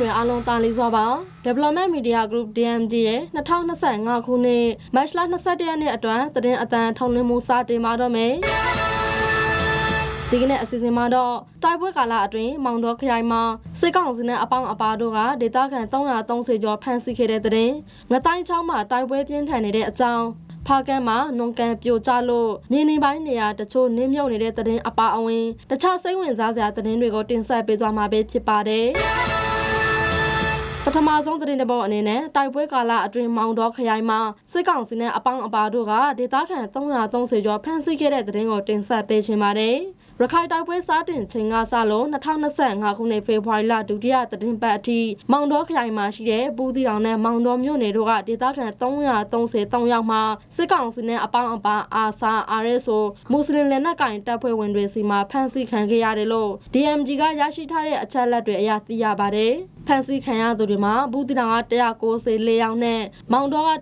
တွေအားလုံးတာလီစွာပါ Development Media Group DMG ရဲ့2025ခုနှစ်မတ်လ21ရက်နေ့အတွက်သတင်းအတန်းထုတ်လွှင့်မှုစတင်ပါတော့မယ်ဒီကနေ့အစီအစဉ်မှာတော့တိုက်ပွဲကာလအတွင်းမောင်တော်ခရိုင်မှာစစ်ကောင်စီနဲ့အပေါင်းအပါတို့ကဒေသခံ330ကျော်ဖမ်းဆီးခဲ့တဲ့တဲ့တင်ငတိုင်းချောင်းမှာတိုက်ပွဲပြင်းထန်နေတဲ့အကြောင်းဖားကန်းမှာနုံကန်ပြိုကျလို့နေနေပိုင်းနေရာတချို့နင်းမြုပ်နေတဲ့တဲ့တင်အပါအဝင် တခြားစိတ်ဝင်စားစရာတဲ့တွေကိုတင်ဆက်ပေးသွားမှာပဲဖြစ်ပါတယ် ပထမဆုံးသတင်းတစ်ပုဒ်အနေနဲ့တိုက်ပွဲကာလအတွင်းမောင်တော်ခရိုင်မှာစစ်ကောင်စီနဲ့အပေါင်းအပါတို့ကဒေသခံ330ကျော်ဖမ်းဆီးခဲ့တဲ့သတင်းကိုတင်ဆက်ပေးချင်ပါတယ်။ရခိုင်တိုက်ပွဲစတင်ချိန်ကစလို့2025ခုနှစ်ဖေဖော်ဝါရီလဒုတိယသတင်းပတ်အထိမောင်တော်ခရိုင်မှာရှိတဲ့ပူးတီတောင်နဲ့မောင်တော်မြို့နယ်တို့ကဒေသခံ333ယောက်မှစစ်ကောင်စီနဲ့အပေါင်းအပါအာဆာ RSO မွတ်စလင်လက်နက်ကင်တပ်ဖွဲ့ဝင်တွေစီမှာဖမ်းဆီးခံခဲ့ရတယ်လို့ DMG ကရရှိထားတဲ့အချက်လက်တွေအရသိရပါတယ်။ ဖမ်းဆီးခံရသူတွေမှာဘူးတီတောင်က194ယောက်နဲ့မောင်တော်က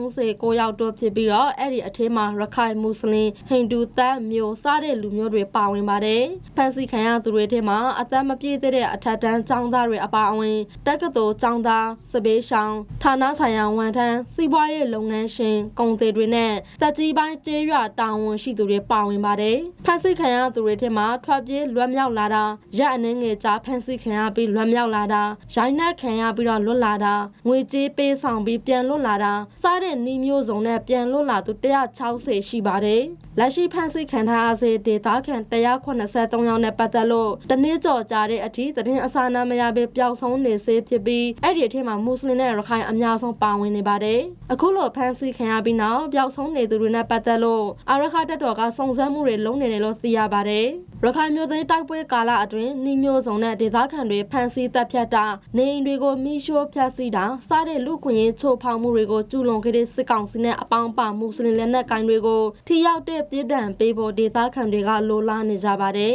139ယောက်တို့ဖြစ်ပြီးတော့အဲ့ဒီအထင်းမှာရခိုင်မွတ်စလင်ဟိန္ဒူသတ်မျိုးစတဲ့လူမျိုးတွေပါဝင်ပါတယ်။ဖမ်းဆီးခံရသူတွေထဲမှာအသက်မပြည့်တဲ့အထက်တန်းចောင်းသားတွေအပါအဝင်တက္ကသိုလ်ចောင်းသားစပေးဆောင်ဌာနဆိုင်ရာဝန်ထမ်းစီးပွားရေးလုပ်ငန်းရှင်ကုန်သည်တွေနဲ့တက်ကြီးပိုင်းကျေးရွာတာဝန်ရှိသူတွေပါဝင်ပါတယ်။ဖမ်းဆီးခံရသူတွေထဲမှာထွက်ပြေးလွတ်မြောက်လာတာရက်အနှင်းငယ်ကြားဖမ်းဆီးခံရပြီးလွတ်မြောက်လာတာရိုင်းနှက်ခံရပြီးတော့လွတ်လာတာငွေကြေးပေးဆောင်ပြီးပြန်လွတ်လာတာစားတဲ့နှီးမျိုးစုံနဲ့ပြန်လွတ်လာသူ160ရှိပါတယ်လက်ရှိဖမ်းဆီးခံထားရစေဒေသခံ183ယောက်နဲ့ပတ်သက်လို့တနေ့ကြော်ကြာတဲ့အထိသတင်းအစာနာမရဘဲပျောက်ဆုံးနေစေဖြစ်ပြီးအဲ့ဒီအထက်မှာမွတ်စလင်နဲ့ရခိုင်အများဆုံးပါဝင်နေပါတယ်အခုလိုဖမ်းဆီးခံရပြီးနောက်ပျောက်ဆုံးနေသူတွေနဲ့ပတ်သက်လို့အာရခတက်တော်ကစုံစမ်းမှုတွေလုပ်နေတယ်လို့သိရပါတယ် ရခိုင်မျိုးသိန်းတိုက်ပွဲကာလအတွင်းနှီးမျိုးစုံနဲ့ဒေသခံတွေဖမ်းဆီးတပ်ဖြတ်တာနေအိမ်တွေကိုမိရှို့ဖျက်ဆီးတာစားတဲ့လူခွင့်ရေးချိုးဖောက်မှုတွေကိုကျူးလွန်ခဲ့တဲ့စစ်ကောင်စီနဲ့အပေါင်းပါမွတ်စလင်လက်နက်ကိုင်တွေကိုထိရောက်တဲ့ပြည်ဒဏ်ပေးဖို့ဒေသခံတွေကလိုလားနေကြပါတယ်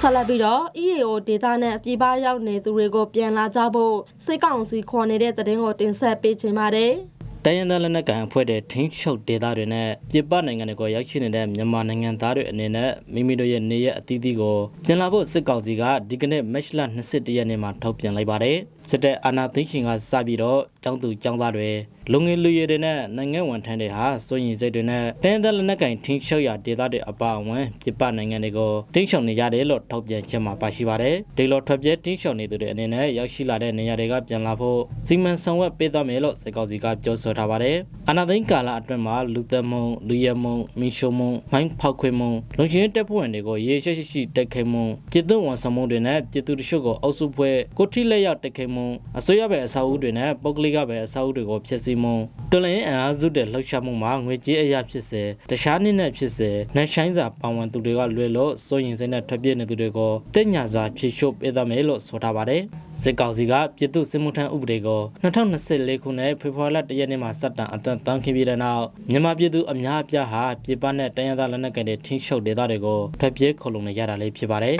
ဆက်လက်ပြီးတော့ EAO ဒေတာနဲ့ပြည်ပရောက်နေသူတွေကိုပြန်လာကြဖို့စစ်ကောင်စီခေါ်နေတဲ့သတင်းကိုတင်ဆက်ပေးချင်ပါတယ်။ တိုင်းရင်းသားလက်နက်ကိုင်အဖွဲ့တဲ့ထင်းချုပ်ဒေသတွေနဲ့ပြည်ပနိုင်ငံတွေကိုရောက်ရှိနေတဲ့မြန်မာနိုင်ငံသားတွေအနေနဲ့မိမိတို့ရဲ့နေရအသီးသီးကိုပြန်လာဖို့စစ်ကောင်စီကဒီကနေ့မတ်လ21ရက်နေ့မှာထုတ်ပြန်လိုက်ပါတယ်စစ်တပ်အာဏာသိမ်းခြင်းကစပြီးတော့ចောင်းသူចောင်းသားတွေလုံငယ်လူရည်တွေနဲ့နိုင်ငံဝန်ထမ်းတွေဟာစိုးရင်စိတ်တွေနဲ့တိုင်းဒေသလက်နက်ကင်ထင်းရှောက်ရဒေသတွေအပါအဝင်ပြပနိုင်ငံတွေကိုတင်းရှောင်နေရတယ်လို့ထောက်ပြန်ချက်မှာပါရှိပါတယ်။ဒီလိုထွက်ပြေးတင်းရှောင်နေသူတွေအနေနဲ့ရောက်ရှိလာတဲ့နေရာတွေကပြန်လာဖို့စီမံဆောင်ရွက်ပေးသွားမယ်လို့စစ်ကောင်စီကပြောဆိုထားပါတယ်။အာဏာသိမ်းကာလအတွင်းမှာလူသက်မုံလူရဲမုံမင်းရှုံမုံမိုင်းဖောက်ခွေမုံလုံချင်းတပ်ဖွဲ့ဝင်တွေကိုရေရှိရှိရှိတိုက်ခိုက်မုံပြည်သူဝန်ဆောင်မှုတွေနဲ့ပြည်သူတချို့ကိုအုပ်စုဖွဲ့ကိုထိလက်ရောက်တိုက်ခိုက်မုံအစိုးရဘယ်အစာအုပ်တွေနဲ့ပုဂ္ဂလိကဘယ်အစာအုပ်တွေကိုဖျက်ဆီးမုံတွလင်းအင်အားစုတဲ့လှုပ်ရှားမှုမှာငွေကြေးအရာဖြစ်စေတခြားနည်းနဲ့ဖြစ်စေနှက်ဆိုင်စာပါဝင်သူတွေကလွယ်လို့စိုးရင်စိတ်နဲ့ထွက်ပြေးနေသူတွေကိုတက်ညာစာဖြည့်ရှုပ်ပေးသမယ်လို့ဆိုထားပါတယ်စစ်ကောင်စီကပြည်သူစစ်မှုထမ်းဥပဒေကို2024ခုနှစ်ဖေဖော်ဝါရီလ1ရက်နေ့မှာစတင်အသံတန်းခင်ပြီးတဲ့နောက်မြန်မာပြည်သူအများအပြားဟာပြည်ပနဲ့တိုင်းရင်းသားလက်နက်ကိုင်တွေထင်းရှုပ်ဒေသတွေကိုထွက်ပြေးခုံလုံနေရတာလေးဖြစ်ပါတယ်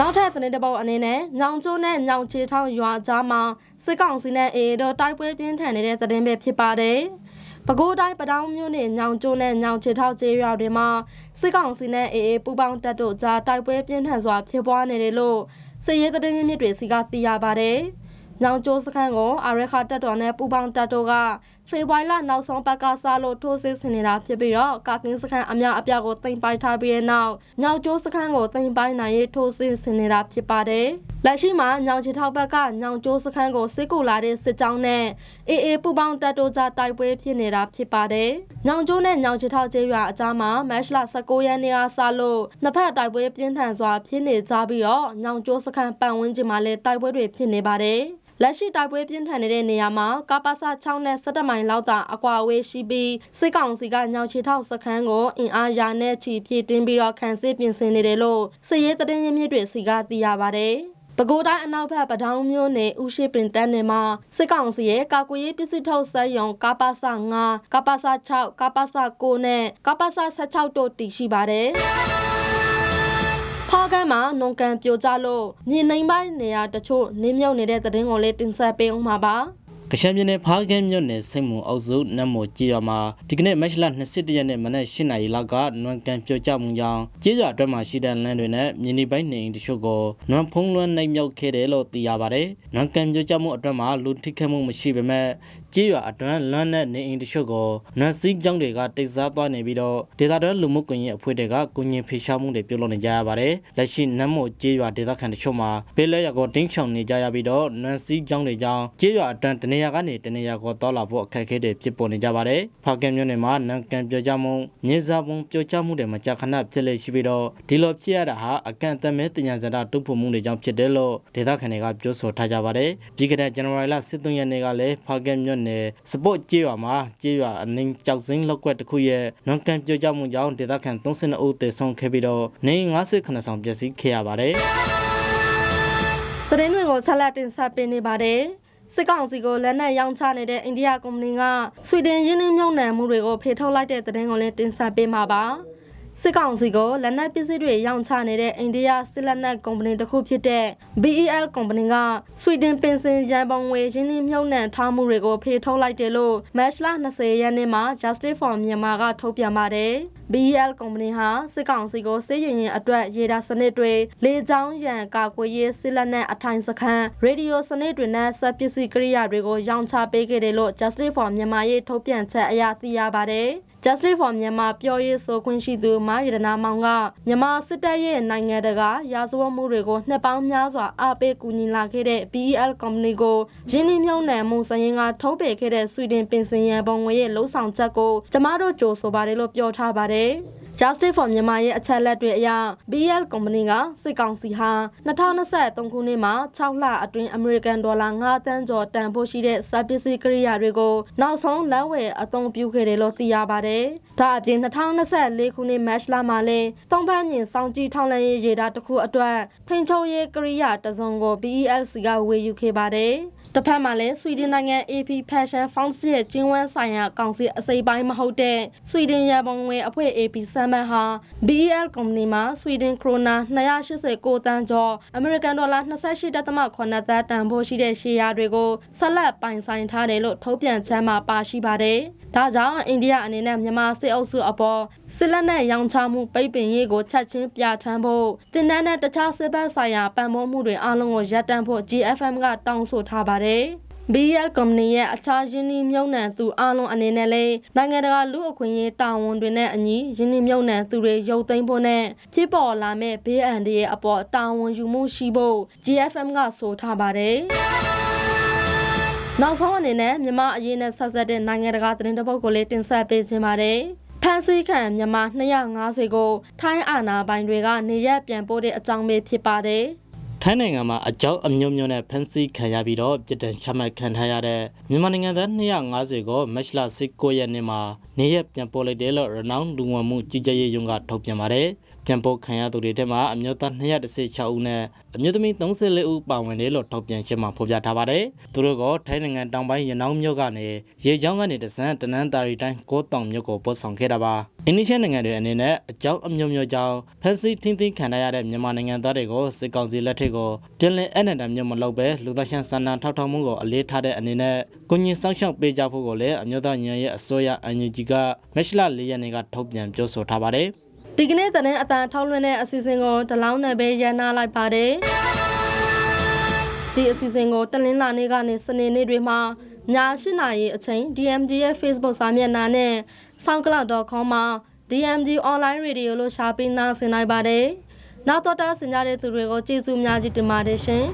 နောက်ထပ်သတင်းတစ်ပုဒ်အနေနဲ့ညောင်ကျိုးနဲ့ညောင်ချေထောင်းရွာကြားမှာစစ်ကောင်စီနဲ့အေအေတို့တိုက်ပွဲပြင်းထန်နေတဲ့သတင်းပဲဖြစ်ပါတယ်။ပဲခူးတိုင်းပတောင်းမြို့နယ်ညောင်ကျိုးနဲ့ညောင်ချေထောင်းကျေးရွာတွေမှာစစ်ကောင်စီနဲ့အေအေပူးပေါင်းတပ်တို့ကြားတိုက်ပွဲပြင်းထန်စွာဖြစ်ပွားနေတယ်လို့စစ်ရေးသတင်းရင်းမြစ်တွေစီကသိရပါတယ်။။ညောင်ကျိုးစခန်းကိုအာရခတပ်တော်နဲ့ပူပေါင်းတပ်တို့က ဖေဖော်ဝါရီလနောက်ဆုံးပတ်ကစားလို့ထိုးစစ်ဆင်နေတာဖြစ်ပြီးတော့ကာကင်းစခန်းအများအပြားကိုတင်ပိုက်ထားပြီးတဲ့နောက်ညောင်ကျိုးစခန်းကိုတင်ပိုက်နိုင်ရေးထိုးစစ်ဆင်နေတာဖြစ်ပါတယ်။လက်ရှိမှာညောင်ချီထောက်ဘက်ကညောင်ကျိုးစခန်းကိုစစ်ကူလာတဲ့စစ်ကြောင်းနဲ့အေအေပူပေါင်းတပ်တို့ကြားတိုက်ပွဲဖြစ်နေတာဖြစ်ပါတယ်။ညောင်ကျိုးနဲ့ညောင်ချီထောက်ကျေးရွာအကြားမှာမတ်လ19ရက်နေ့ကစလို့နှစ်ဖက်တိုက်ပွဲပြင်းထန်စွာဖြစ်နေကြပြီးတော့ညောင်ကျိုးစခန်းပတ်ဝန်းကျင်မှာလည်းတိုက်ပွဲတွေဖြစ်နေပါတယ်။ လက်ရှိတိုက်ပွဲပြင်းထန်နေတဲ့နေရာမှာကပ္ပစ6နဲ့17မိုင်လောက်သာအကွာအဝေးရှိပြီးစစ်ကောင်စီကညောင်ချီထောက်စခန်းကိုအင်အားရာနဲ့ချီပြည့်တင်းပြီးတော့ခံစစ်ပြင်ဆင်နေတယ်လို့စစ်ရေးသတင်းရင်းမြစ်တွေစီကသိရပါဗျ။ပဲခူးတိုင်းအနောက်ဘက်ပဒေါင်းမြို့နယ်ဦးရှိပင်တန်းနယ်မှာစစ်ကောင်စီရဲ့ကာကွယ်ရေးပစ္စည်းထုတ်ဆက်ယုံကပ္ပစ9ကပ္ပစ6ကပ္ပစ9နဲ့ကပ္ပစ16တို့တည်ရှိပါတယ်။ ဖားကန်းမှာနုံကန်ပြိုကျလို့မြေနှိမ်ပိုင်းနေရာတချို့နင်းမြုပ်နေတဲ့သတင်းကိုလည်းတင်ဆက်ပေးအောင်ပါပါကရှမ်းပြည်နယ်ဖားကဲမြို့နယ်စိတ်မူအောက်စုနတ်မော်ကြေးရွာမှာဒီကနေ့မတ်လ21ရက်နေ့မနက်8နာရီလောက်ကနွန်ကန်ပြိုကျမှုကြောင့်ကြေးရွာအတွင်းမှာရှိတဲ့လမ်းတွေနဲ့မြေနီပိုင်းနေအိမ်တချို့ကိုနွန်ဖုံးလွှမ်းနှိမ်မြောက်ခဲ့တယ်လို့သိရပါတယ်။နွန်ကန်ပြိုကျမှုအတွင်းမှာလူထိခိုက်မှုမရှိပေမဲ့ ကြေးရွာအတွင်းလမ်းနဲ့နေအိမ်တချို့ကိုနွန်စီးကြောင်းတွေကတိတ်စားသွားနေပြီးတော့ဒေသတွင်းလူမှုကွန်ရက်အဖွဲ့တွေကကုညင်ဖေရှားမှုတွေပြုလုပ်နေကြရပါတယ်။လက်ရှိနတ်မော်ကြေးရွာဒေသခံတချို့မှာပေးလဲရွာကိုတင်းချောင်နေကြရပြီးတော့နွန်စီးကြောင်းတွေကြောင့်ကြေးရွာအတွင်းတနေရာကနေတနေရာကိုတောလာဖို့အခက်အခဲတွေဖြစ်ပေါ်နေကြပါတယ်။ဖာကင်မြို့နယ်မှာနန်ကန်ပြောကြမှုမြေစာပုံပြောကြမှုတွေမကြာခဏဖြစ်လေရှိပြီးတော့ဒီလိုဖြစ်ရတာဟာအကန့်အသတ်မဲ့တင်ညာစတာတုပ်ဖို့မှုတွေကြောင့်ဖြစ်တယ်လို့ဒေသခံတွေကပြောဆိုထားကြပါတယ်။ပြီးခဲ့တဲ့ဇန်နဝါရီလ23ရက်နေ့ကလည်းဖာကင်မြို့နယ်စပုတ်ကြေးရွာမှာကြေးရွာအနည်းကြောက်စင်းလောက်ကွက်တစ်ခုရဲ့နန်ကန်ပြောကြမှုကြောင့်ဒေသခံ32ဦးသေဆုံးခဲ့ပြီးတော့နေ58ဆောင်ပျက်စီးခဲ့ရပါတယ်။သတင်းတွေကိုဆက်လက်တင်ဆက်ပေးနေပါတယ်။စစ်ကောင်စီကိုလက်နက်ရောင်းချနေတဲ့အိန္ဒိယကုမ္ပဏီကဆွီဒင်ရင်းနှီးမြှုပ်နှံမှုတွေကိုဖေထုတ်လိုက်တဲ့သတင်းကိုလည်းတင်ဆက်ပေးမှာပါ။ စစ်ကောင်စီကိုလက်နက်ပစ္စည်းတွေရောင်းချနေတဲ့အိန္ဒိယစစ်လက်နက်ကုမ္ပဏီတစ်ခုဖြစ်တဲ့ BEL ကုမ္ပဏီကဆွီဒင်ပင်စင်ရန်ပုံငွေရင်းနှီးမြှုပ်နှံထားမှုတွေကိုဖေထုတ်လိုက်တယ်လို့မတ်လ20ရက်နေ့မှာ Justice for Myanmar ကထုတ်ပြန်ပါတယ်။ BEL ကုမ္ပဏီဟာစစ်ကောင်စီကိုစစ်ရင်ရင်အတွက်ရေဒါစနစ်တွေလေကြောင်းရန်ကာကွယ်ရေးစစ်လက်နက်အထိုင်စခန်းရေဒီယိုစနစ်တွေနဲ့စက်ပစ္စည်းကိရိယာတွေကိုရောင်းချပေးခဲ့တယ်လို့ Justice for Myanmar ရဲ့ထုတ်ပြန်ချက်အရသိရပါတယ်။ Justice for Myanmar ပြောရေးဆိုခွင့်ရှိသူမရတနာမောင်ကမြန်မာစစ်တပ်ရဲ့နိုင်ငံတကာရာဇဝတ်မှုတွေကိုနှစ်ပေါင်းများစွာအားပေးကူညီလာခဲ့တဲ့ BEL ကုမ္ပဏီကိုရင်းနှီးမြှုပ်နှံမှုစရင်ကထုတ်ပယ်ခဲ့တဲ့ဆွီဒင်ပင်စင်ရန်ပုံငွေရဲ့လှုပ်ဆောင်ချက်ကိုကျမတို့ကြိုဆိုပါတယ်လို့ပြောထားပါတယ်။ Justice for Myanmar ရဲ့အချက်လက်တွေအရ BL ကုမ္ပဏီကစစ်ကောင်စီဟာ2023ခုနှစ်မှာ6လအတွင်းအမေရိကန်ဒေါ်လာ9တန်းကျော်တန်ဖို့ရှိတဲ့စပစ္စည်းကိရိယာတွေကိုနောက်ဆုံးလက်ဝယ်အသုံးပြုခဲ့တယ်လို့သိရပါတယ်။ဒါအပြင်2024ခုနှစ်မတ်လမှာလည်းသုံးဖက်မြင်စောင့်ကြည့်ထောက်လှမ်းရေးရေဒါတစ်ခုအတွက်ထိန်ချုပ်ရေးကိရိယာတစ်စုံကို BELC ကဝယ်ယူခဲ့ပါတယ်။ တစ်ဖက်မှာလည်းဆွီဒင်နိုင်ငံ AP Fashion Founds ရဲ့ကျင်းဝန်းဆိုင်ရာကောင်စီအစိပ်ပိုင်းမဟုတ်တဲ့ဆွီဒင်ရပုံငွေအဖွဲ့ AP ဆမ်မတ်ဟာ BEL ကုမ္ပဏီမှာဆွီဒင်ခရိုနာ289တန်းကျော်အမေရိကန်ဒေါ်လာ28.8သန်းတန်ဖိုးရှိတဲ့ရှယ်ယာတွေကိုဆက်လက်ပိုင်ဆိုင်ထားတယ်လို့ထုတ်ပြန်ချမ်းမှာပါရှိပါတယ်။ဒါကြောင့်အိန္ဒိယအနေနဲ့မြန်မာစစ်အုပ်စုအပေါ်စစ်လက်နက်ရောင်းချမှုပိတ်ပင်ရေးကိုချက်ချင်းပြဋ္ဌာန်းဖို့တင်နန်းနဲ့တခြားစစ်ဘက်ဆိုင်ရာပံ့ပိုးမှုတွေအားလုံးကိုရပ်တန့်ဖို့ GFM ကတောင်းဆိုထားပါတယ်။ BL ကုမ္ပဏီရဲ့အခြားယင်းနှီးမြှုပ်နှံသူအလုံးအနေနဲ့လည်းနိုင်ငံတကာလူအခွင့်အရေးတာဝန်တွေနဲ့အညီယင်းနှီးမြှုပ်နှံသူတွေရုပ်သိမ်းဖို့နဲ့ဖြစ်ပေါ်လာမဲ့ဘေးအန္တရာယ်အပေါ်တာဝန်ယူမှုရှိဖို့ GFM ကဆိုထားပါတယ်။နောက်ဆုံးအနေနဲ့မြန်မာအရေးနဲ့ဆက်ဆက်တဲ့နိုင်ငံတကာသတင်းတစ်ပုဒ်ကိုလည်းတင်ဆက်ပေးခြင်းပါတယ်။ဖန်စီခံမြန်မာ250ကိုထိုင်းအာဏာပိုင်တွေကနေရက်ပြန်ပို့တဲ့အကြောင်းပဲဖြစ်ပါတယ်။ ထိုင်းနိုင်ငံမှာအကြောင်းအမျိုးမျိုးနဲ့ဖမ်းဆီးခံရပြီးတော့ပြည်တံချမှတ်ခံထားရတဲ့မြန်မာနိုင်ငံသား250ကိုမတ်လ19ရက်နေ့မှာနေရက်ပြန်ပို့လိုက်တယ်လို့ရနောင်းလူဝင်မှုကြီးကြပ်ရေးရုံးကထုတ်ပြန်ပါတယ်။ ပြန်ပို့ခံရသူတွေထဲမှာအမျိုးသား216ဦးနဲ့အမျိုးသမီး34ဦးပါဝင်တယ်လို့ထုတ်ပြန်ချက်မှာဖော်ပြထားပါတယ်။သူတို့ကထိုင်းနိုင်ငံတောင်ပိုင်းရနောင်းမြို့ကနေရေချောင်းကနေတဆန်တနန်းတာရီတိုင်းကိုတောင်မြို့ကိုပို့ဆောင်ခဲ့တာပါ။အင်းနီရှယ်နိုင်ငံတွေအနေနဲ့အကြောင်းအမျိုးမျိုးကြောင့်ဖမ်းဆီးထိန်းသိမ်းခံရတဲ့မြန်မာနိုင်ငံသားတွေကိုစစ်ကောင်စီလက်ထက်ကိုပြည်လည်အနန္တမျိုးမလုပ်ပဲလူသားချင်းစာနာထောက်ထားမှုကိုအလေးထားတဲ့အနေနဲ့ကိုကြီးစောင့်ရှောက်ပေးကြဖို့ကိုလည်းအမျိုးသားညီရဲ့အစိုးရအန်ယူဂျီကမက်ရှလာ၄ရက်နေ့ကထုတ်ပြန်ပြောဆိုထားပါတယ်။ ဒီကနေ့သတင်းအတန်ထောက်လွှင့်တဲ့အစီအစဉ်ကိုတလောင်းနဲ့ပဲရန်နာလိုက်ပါတယ်ဒီအစီအစဉ်ကိုတလင်းလာနေ့ကနေစနေနေ့တွေမှာည8:00နာရီအချိန် DMG ရဲ့ Facebook စာမျက်နှာနဲ့ soundcloud.com မှာ DMG online radio လို့ရှာပေးနားဆင်နိုင်ပါတယ်နောက်တော့တာဆင်ကြတဲ့သူတွေကိုကျေးဇူးများကြီးတင်ပါတယ်ရှင်